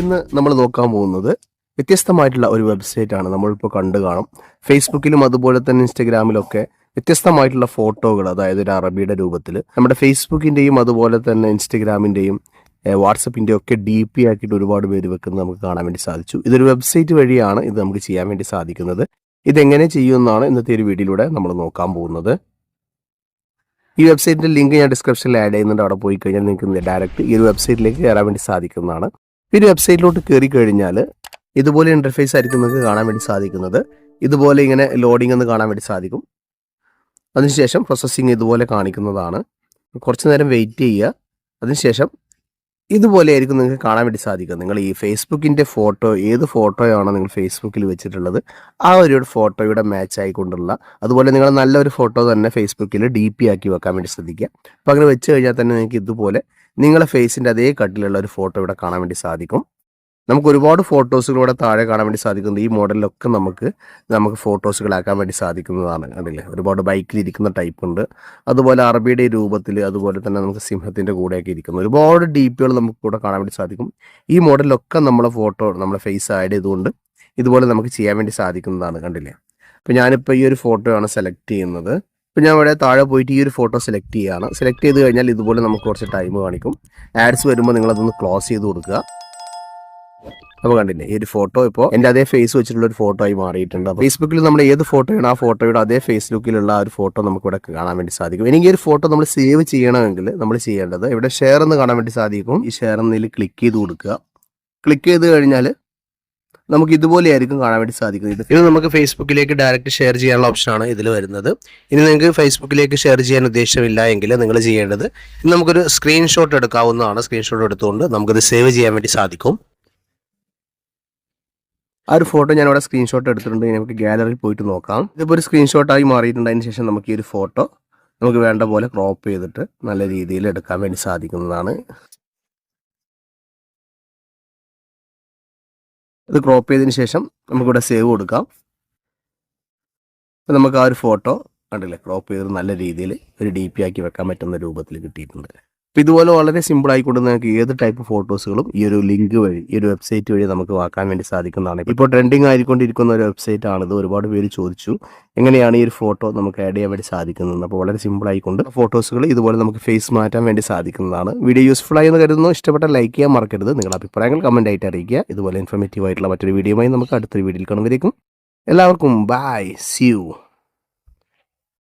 ഇന്ന് നമ്മൾ നോക്കാൻ പോകുന്നത് വ്യത്യസ്തമായിട്ടുള്ള ഒരു വെബ്സൈറ്റ് ആണ്. നമ്മളിപ്പോൾ കണ്ടു കാണും. ഫേസ്ബുക്കിലും അതുപോലെ തന്നെ ഇൻസ്റ്റഗ്രാമിലൊക്കെ വ്യത്യസ്തമായിട്ടുള്ള ഫോട്ടോകൾ അതായത് ഒരു അറബിയുടെ രൂപത്തിൽ നമ്മുടെ ഫേസ്ബുക്കിന്റെയും അതുപോലെ തന്നെ ഇൻസ്റ്റഗ്രാമിന്റെയും വാട്സപ്പിന്റെ ഒക്കെ ഡി പി ആക്കിയിട്ട് ഒരുപാട് പേര് വെക്കുന്നത് നമുക്ക് കാണാൻ വേണ്ടി സാധിച്ചു. ഇതൊരു വെബ്സൈറ്റ് വഴിയാണ് ഇത് നമുക്ക് ചെയ്യാൻ വേണ്ടി സാധിക്കുന്നത്. ഇതെങ്ങനെ ചെയ്യുമെന്നാണ് ഇന്നത്തെ ഒരു വീഡിയോയിലൂടെ നമ്മൾ നോക്കാൻ പോകുന്നത്. ഈ വെബ്സൈറ്റിന്റെ ലിങ്ക് ഞാൻ ഡിസ്ക്രിപ്ഷനിൽ ആഡ് ചെയ്യുന്നുണ്ട്. അവിടെ പോയി കഴിഞ്ഞാൽ നിങ്ങൾക്ക് ഡയറക്റ്റ് ഈ ഒരു വെബ്സൈറ്റിലേക്ക് കയറാൻ വേണ്ടി സാധിക്കുന്നതാണ്. ഈ ഒരു വെബ്സൈറ്റിലോട്ട് കയറി കഴിഞ്ഞാൽ ഇതുപോലെ ഇന്റർഫേസ് ആയിരിക്കും നിങ്ങൾക്ക് കാണാൻ വേണ്ടി സാധിക്കുന്നത്. ഇതുപോലെ ഇങ്ങനെ ലോഡിംഗ് എന്ന് കാണാൻ വേണ്ടി സാധിക്കും. അതിനുശേഷം പ്രോസസ്സിങ് ഇതുപോലെ കാണിക്കുന്നതാണ്. കുറച്ച് നേരം വെയിറ്റ് ചെയ്യുക. അതിനുശേഷം ഇതുപോലെ ആയിരിക്കും നിങ്ങൾക്ക് കാണാൻ വേണ്ടി സാധിക്കുക. നിങ്ങൾ ഈ ഫേസ്ബുക്കിന്റെ ഫോട്ടോ ഏത് ഫോട്ടോയാണോ നിങ്ങൾ ഫേസ്ബുക്കിൽ വെച്ചിട്ടുള്ളത് ആ ഒരു ഫോട്ടോയുടെ മാച്ച് ആയിക്കൊണ്ടുള്ള അതുപോലെ നിങ്ങൾ നല്ലൊരു ഫോട്ടോ തന്നെ ഫേസ്ബുക്കിൽ ഡി പി ആക്കി വെക്കാൻ വേണ്ടി ശ്രദ്ധിക്കുക. അപ്പോൾ അങ്ങനെ വെച്ച് കഴിഞ്ഞാൽ തന്നെ നിങ്ങൾക്ക് ഇതുപോലെ നിങ്ങളുടെ ഫേസിന്റെ അതേ കട്ടിലുള്ള ഒരു ഫോട്ടോ ഇവിടെ കാണാൻ വേണ്ടി സാധിക്കും. നമുക്ക് ഒരുപാട് ഫോട്ടോസുകളൂടെ താഴെ കാണാൻ വേണ്ടി സാധിക്കുന്നത് ഈ മോഡലിലൊക്കെ നമുക്ക് നമുക്ക് ഫോട്ടോസുകളാക്കാൻ വേണ്ടി സാധിക്കുന്നതാണ് കണ്ടില്ലേ? ഒരുപാട് ബൈക്കിൽ ഇരിക്കുന്ന ടൈപ്പ് ഉണ്ട് അതുപോലെ അറബിയുടെ രൂപത്തിൽ അതുപോലെ തന്നെ നമുക്ക് സിംഹത്തിന്റെ കൂടെയൊക്കെ ഇരിക്കുന്നു. ഒരുപാട് ഡീപ്പുകൾ നമുക്ക് കൂടെ കാണാൻ വേണ്ടി സാധിക്കും. ഈ മോഡലിലൊക്കെ നമ്മളെ ഫോട്ടോ നമ്മളെ ഫേസ് ആഡ് ചെയ്തുകൊണ്ട് ഇതുപോലെ നമുക്ക് ചെയ്യാൻ വേണ്ടി സാധിക്കുന്നതാണ് കണ്ടില്ലേ? അപ്പോൾ ഞാനിപ്പോൾ ഈ ഒരു ഫോട്ടോയാണ് സെലക്ട് ചെയ്യുന്നത്. ഇപ്പം ഞാൻ ഇവിടെ താഴെ പോയിട്ട് ഈ ഒരു ഫോട്ടോ സെലക്ട് ചെയ്യുകയാണ്. സെലക്ട് ചെയ്ത് കഴിഞ്ഞാൽ ഇതുപോലെ നമുക്ക് കുറച്ച് ടൈം കാണിക്കും. ആഡ്സ് വരുമ്പോൾ നിങ്ങളതൊന്ന് ക്ലോസ് ചെയ്ത് കൊടുക്കുക. അപ്പോൾ കണ്ടില്ലേ ഈ ഒരു ഫോട്ടോ ഇപ്പോ എന്റെ അതേ ഫേസ് വെച്ചിട്ടുള്ള ഒരു ഫോട്ടോ ആയി മാറിയിട്ടുണ്ട്. ഫേസ്ബുക്കിൽ നമ്മൾ ഏത് ഫോട്ടോയാണ് ആ ഫോട്ടോയുടെ അതേ ഫേസ്ബുക്കിലുള്ള ആ ഒരു ഫോട്ടോ നമുക്ക് ഇവിടെ കാണാൻ വേണ്ടി സാധിക്കും. ഇനി ഒരു ഫോട്ടോ നമ്മൾ സേവ് ചെയ്യണമെങ്കിൽ നമ്മൾ ചെയ്യേണ്ടത് ഇവിടെ ഷെയർ എന്ന് കാണാൻ വേണ്ടി സാധിക്കും. ഈ ഷെയർ എന്നതിൽ ക്ലിക്ക് ചെയ്ത് കൊടുക്കുക. ക്ലിക്ക് ചെയ്ത് കഴിഞ്ഞാൽ നമുക്ക് ഇതുപോലെയായിരിക്കും കാണാൻ വേണ്ടി സാധിക്കുന്നത്. ഇത് നമുക്ക് ഫേസ്ബുക്കിലേക്ക് ഡയറക്റ്റ് ഷെയർ ചെയ്യാനുള്ള ഓപ്ഷനാണ് ഇതിൽ വരുന്നത്. ഇനി നിങ്ങൾക്ക് ഫേസ്ബുക്കിലേക്ക് ഷെയർ ചെയ്യാൻ ഉദ്ദേശമില്ല എങ്കിൽ നിങ്ങൾ ചെയ്യേണ്ടത് നമുക്കൊരു സ്ക്രീൻഷോട്ട് എടുക്കാവുന്നതാണ്. സ്ക്രീൻഷോട്ട് എടുത്തുകൊണ്ട് നമുക്കിത് സേവ് ചെയ്യാൻ വേണ്ടി സാധിക്കും. ആ ഒരു ഫോട്ടോ ഞാൻ അവിടെ സ്ക്രീൻഷോട്ട് എടുത്തിട്ടുണ്ട് നമുക്ക് ഗാലറിയിൽ പോയിട്ട് നോക്കാം. ഇതിപ്പോൾ ഒരു സ്ക്രീൻഷോട്ടായി മാറിയിട്ടുണ്ട്. അതിന് ശേഷം നമുക്ക് ഈ ഒരു ഫോട്ടോ നമുക്ക് വേണ്ട പോലെ ക്രോപ്പ് ചെയ്തിട്ട് നല്ല രീതിയിൽ എടുക്കാൻ വേണ്ടി സാധിക്കുന്നതാണ്. ഇത് ക്രോപ്പ് ചെയ്തതിന് ശേഷം നമുക്കിവിടെ സേവ് കൊടുക്കാം. അപ്പം നമുക്ക് ആ ഒരു ഫോട്ടോ കണ്ടില്ലേ? ക്രോപ്പ് ചെയ്ത് നല്ല രീതിയിൽ ഒരു ഡി പി ആക്കി വെക്കാൻ പറ്റുന്ന രൂപത്തിൽ കിട്ടിയിട്ടുണ്ട്. അപ്പം ഇതുപോലെ വളരെ സിമ്പിൾ ആയിക്കൊണ്ട് നമുക്ക് ഏത് ടൈപ്പ് ഫോട്ടോസുകളും ഈ ഒരു ലിങ്ക് വഴി ഈ ഒരു വെബ്സൈറ്റ് വഴി നമുക്ക് വാക്കാൻ വേണ്ടി സാധിക്കുന്നതാണ്. ഇപ്പോൾ ട്രെൻഡിങ് ആയിക്കൊണ്ടിരിക്കുന്ന ഒരു വെബ്സൈറ്റ് ആണിത്. ഒരുപാട് പേര് ചോദിച്ചു എങ്ങനെയാണ് ഈ ഒരു ഫോട്ടോ നമുക്ക് ആഡ് ചെയ്യാൻ വേണ്ടി സാധിക്കുന്നത് അപ്പോൾ വളരെ സിമ്പിൾ ആയിക്കൊണ്ട് ഫോട്ടോസുകൾ ഇതുപോലെ നമുക്ക് ഫേസ് മാറ്റാൻ വേണ്ടി സാധിക്കുന്നതാണ്. വീഡിയോ യൂസ്ഫുൾ ആയി എന്ന് കരുതുന്നു. ഇഷ്ടപ്പെട്ട ലൈക്ക് ചെയ്യാൻ മറക്കരുത്. നിങ്ങളുടെ അഭിപ്രായങ്ങൾ കമന്റ് ആയിട്ട് അറിയിക്കുക. ഇതുപോലെ ഇൻഫോർമേറ്റീവ് ആയിട്ടുള്ള മറ്റൊരു വീഡിയോയുമായി നമുക്ക് അടുത്തൊരു വീഡിയോയിൽ കാണുമ്പോഴേക്കും എല്ലാവർക്കും ബൈ സി യു